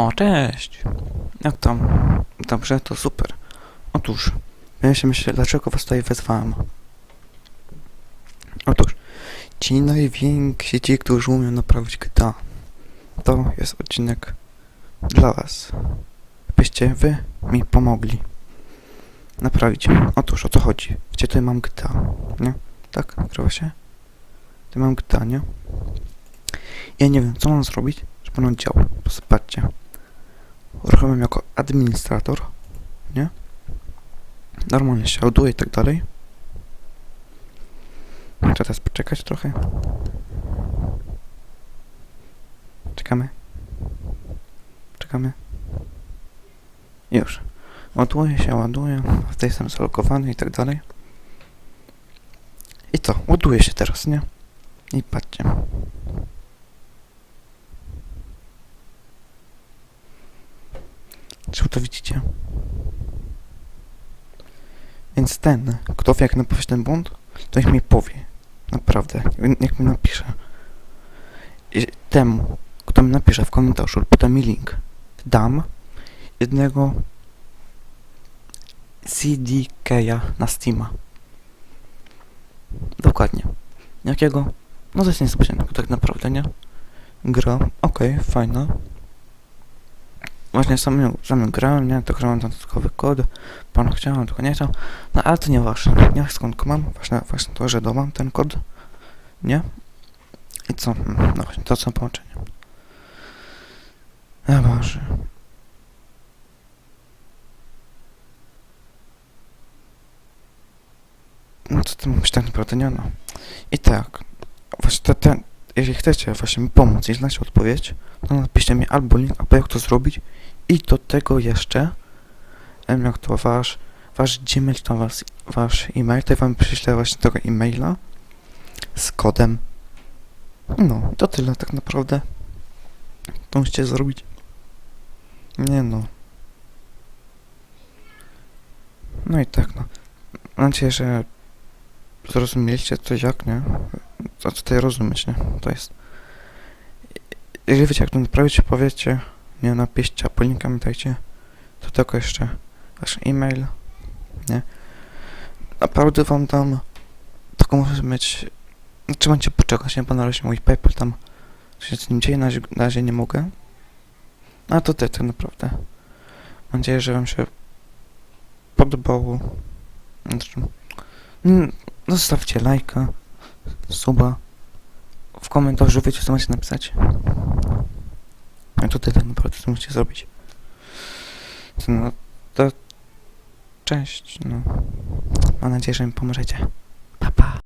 O, cześć. Jak tam? Dobrze, to super. Otóż, ja się myślę, dlaczego was tutaj wezwałem. Otóż, ci najwięksi, ci, którzy umieją naprawić GTA, to jest odcinek dla was. Byście wy mi pomogli naprawić. Otóż, o co chodzi? Gdzie tutaj mam GTA, nie? Tak, nagrywa się? Tutaj mam GTA, nie? Ja nie wiem, co mam zrobić, żeby ono działało. To Uruchomiam jako administrator, nie? Normalnie się ładuje i tak dalej. Trzeba teraz poczekać trochę. Czekamy. Czekamy. Już. Ładuje się, ładuje. Tutaj jestem zalogowany i tak dalej. I co? Ładuje się teraz, nie? I patrzcie. Czy to widzicie? Więc ten, kto wie jak naprawić ten błąd, to niech mi powie. Naprawdę. Niech mi napisze. I temu, kto mi napisze w komentarzu, poda mi link, dam jednego CDK'a na Steama. Dokładnie. Jakiego? No to jest niespodzianka, tak naprawdę, nie? Gra, okej, fajna. Właśnie sam ją, sam ją grałem, nie? To grałem dodatkowy kod. Pan chciałem, tylko nie chciał. No ale to. Nie wiem skąd go mam. Właśnie, właśnie to, że domam ten kod. Nie? I co? Hmm, No właśnie, to są połączenia. Ja Boże. No co to mówić tak naprawdę nie no. I tak. Właśnie te, ten, jeżeli chcecie właśnie mi pomóc i znacie odpowiedź, to napiszcie mi albo link, albo jak to zrobić. I do tego jeszcze, jak to wasz, wasz Gmail, to wasz, wasz e-mail, to ja wam przyślę właśnie tego e-maila z kodem. No, to tyle tak naprawdę. To musicie zrobić. Nie no. No i tak no. Mam nadzieję, że zrozumieliście to jak, nie? Co tutaj rozumieć, nie? To jest... Jeżeli wiecie jak to naprawić, powiedzcie, nie napiszcie, a linkami dajcie, to tylko jeszcze wasz e-mail, nie? Naprawdę wam dam, tylko muszę mieć, znaczy macie poczekać, nie? Bo na razie mój PayPal tam się z nim dzieje, na razie, nie mogę. A to tyle tak naprawdę. Mam nadzieję, że wam się podobało. Znaczy, mm, Zostawcie lajka, suba. W komentarzu wiecie co macie napisać. A to tyle tak naprawdę co musicie zrobić. No to cześć. No. Mam nadzieję, że mi pomożecie. Pa pa.